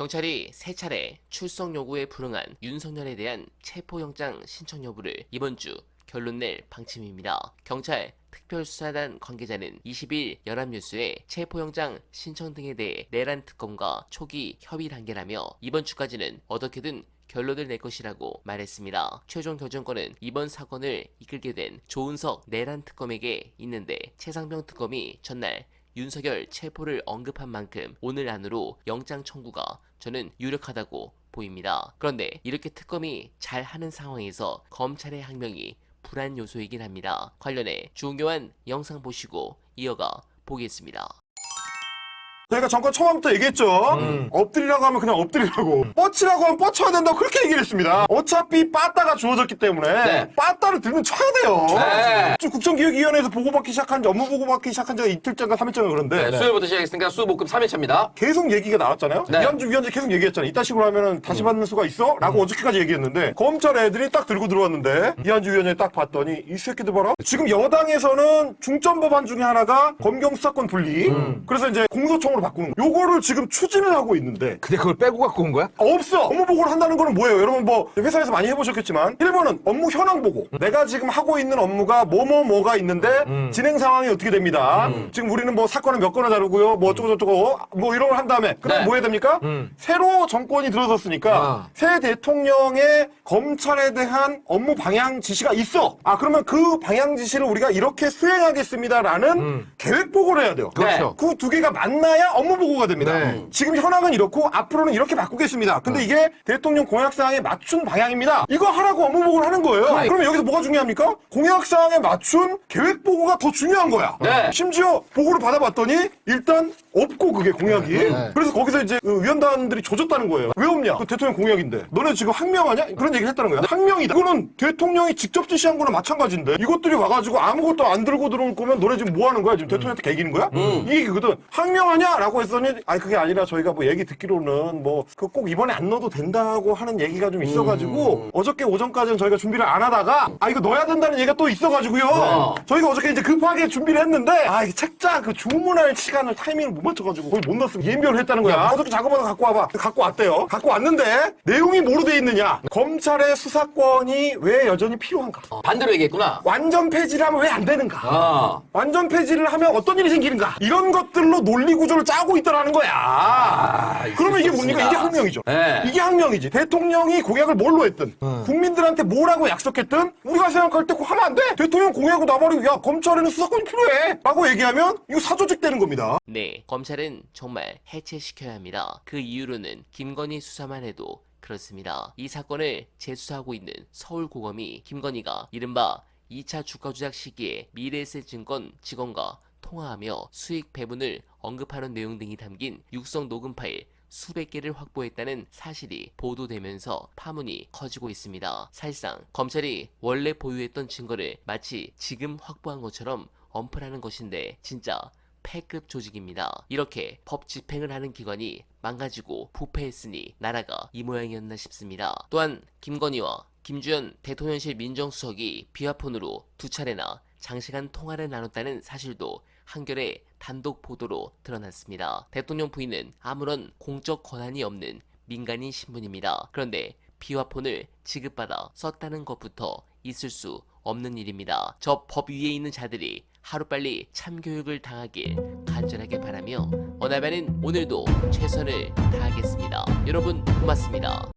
경찰이 세 차례 출석 요구에 불응한 윤석열에 대한 체포영장 신청 여부를 이번 주 결론 낼 방침입니다. 경찰 특별수사단 관계자는 20일 연합뉴스에 체포영장 신청 등에 대해 내란 특검과 초기 협의 단계라며 이번 주까지는 어떻게든 결론을 낼 것이라고 말했습니다. 최종 결정권은 이번 사건을 이끌게 된 조은석 내란 특검에게 있는데 최상병 특검이 전날 윤석열 체포를 언급한 만큼 오늘 안으로 영장 청구가 저는 유력하다고 보입니다. 그런데 이렇게 특검이 잘 하는 상황에서 검찰의 항명이 불안 요소이긴 합니다. 관련해 중요한 영상 보시고 이어가 보겠습니다. 저희가 정권 초반부터 얘기했죠. 음. 엎드리라고 하면 그냥 엎드리라고. 뻗치라고 하면 뻗쳐야 된다고 그렇게 얘기를 했습니다. 어차피 빠따가 주어졌기 때문에 네. 빠따를 들면 쳐야 돼요. 네. 지금 국정기획위원회에서 보고받기 시작한 지, 업무 보고받기 시작한 지가 이틀째인가 3일째인가 그런데 네, 수요일부터 시작했으니까 수 목 금 3일차입니다. 계속 얘기가 나왔잖아요. 네. 음. 이한주 위원장 계속 얘기했잖아요. 이딴 식으로 하면은 다시 받는 수가 있어? 라고 어저께까지 얘기했는데 검찰 애들이 딱 들고 들어왔는데 이한주 위원장이 딱 봤더니 이 새끼들 봐라. 지금 여당에서는 중점 법안 중에 하나가 검경 수사권 분리. 음. 그래서 이제 공소청으로 바꾸는 거. 요거를 지금 추진을 하고 있는데 근데 그걸 빼고 갖고 온 거야? 없어. 업무 보고를 한다는 거는 뭐예요? 여러분 뭐 회사에서 많이 해보셨겠지만 1번은 업무 현황 보고. 내가 지금 하고 있는 업무가 뭐뭐 뭐가 있는데 진행 상황이 어떻게 됩니다. 지금 우리는 뭐 사건을 몇 건을 다루고요. 뭐 어쩌고 저쩌고 뭐 이런 걸 한 다음에 그다음 네. 뭐 해야 됩니까? 새로 정권이 들어섰으니까 아. 새 대통령의 검찰에 대한 업무 방향 지시가 있어. 아 그러면 그 방향 지시를 우리가 이렇게 수행하겠습니다라는 계획 보고를 해야 돼요. 그렇죠. 그 두 개가 만나야 업무 보고가 됩니다. 네. 지금 현황은 이렇고 앞으로는 이렇게 바꾸겠습니다. 근데 이게 대통령 공약 사항에 맞춘 방향입니다. 이거 하라고 업무 보고를 하는 거예요. 그러니까. 그러면 여기서 뭐가 중요합니까? 공약 사항에 맞춘 계획 보고가 더 중요한 거야. 네. 심지어 보고를 받아봤더니 일단 없고 그게 공약이. 네. 그래서 거기서 이제 그 위원단들이 조졌다는 거예요. 왜 없냐? 그 대통령 공약인데. 너네 지금 항명하냐? 그런 얘기를 했다는 거야. 항명이다. 이거는 대통령이 직접 지시한 거나 마찬가지인데 이것들이 와가지고 아무것도 안 들고 들어올 거면 너네 지금 뭐 하는 거야? 지금 대통령한테 개기는 거야? 이 얘기거든. 항명하냐? 라고 했더니 아니 그게 아니라 저희가 뭐 얘기 듣기로는 뭐 그 꼭 이번에 안 넣어도 된다고 하는 얘기가 좀 있어가지고 어저께 오전까지는 저희가 준비를 안 하다가 아 이거 넣어야 된다는 얘기가 또 있어가지고요. 어. 저희가 어저께 이제 급하게 준비를 했는데 아 이게 책자 그 주문할 시간을 타이밍을 못 맞춰가지고 거의 못 넣었으면 예인별을 했다는 거야. 어저께 작업하다 갖고 와봐. 갖고 왔대요. 갖고 왔는데 내용이 뭐로 돼 있느냐? 검찰의 수사권이 왜 여전히 필요한가? 어, 반대로 얘기했구나. 완전 폐지를 하면 왜 안 되는가? 아. 완전 폐지를 하면 어떤 일이 생기는가? 이런 것들로 논리 구조를 짜고 있다라는 거야. 있을 그러면 수 이게 뭡니까? 이게 항명이죠. 네. 이게 항명이지. 대통령이 공약을 뭘로 했든, 국민들한테 뭐라고 약속했든, 우리가 생각할 때 그거 하면 안 돼. 대통령 공약을 놔버리고, 야, 검찰에는 수사권이 필요해. 라고 얘기하면, 이거 사조직 되는 겁니다. 네, 검찰은 정말 해체시켜야 합니다. 그 이유로는 김건희 수사만 해도 그렇습니다. 이 사건을 재수사하고 있는 서울고검이 김건희가 이른바 2차 주가 조작 시기에 미래에셋증권 직원과 통화하며 수익 배분을 언급하는 내용 등이 담긴 육성 녹음 파일 수백 개를 확보했다는 사실이 보도되면서 파문이 커지고 있습니다. 사실상 검찰이 원래 보유했던 증거를 마치 지금 확보한 것처럼 엄플하는 것인데 진짜 패급 조직입니다. 이렇게 법 집행을 하는 기관이 망가지고 부패했으니 나라가 이 모양이었나 싶습니다. 또한 김건희와 김주현 대통령실 민정수석이 비화폰으로 두 차례나 장시간 통화를 나눴다는 사실도 한겨레 단독 보도로 드러났습니다. 대통령 부인은 아무런 공적 권한이 없는 민간인 신분입니다. 그런데 비화폰을 지급받아 썼다는 것부터 있을 수 없는 일입니다. 저 법 위에 있는 자들이 하루빨리 참교육을 당하길 간절하게 바라며 어나바는 오늘도 최선을 다하겠습니다. 여러분 고맙습니다.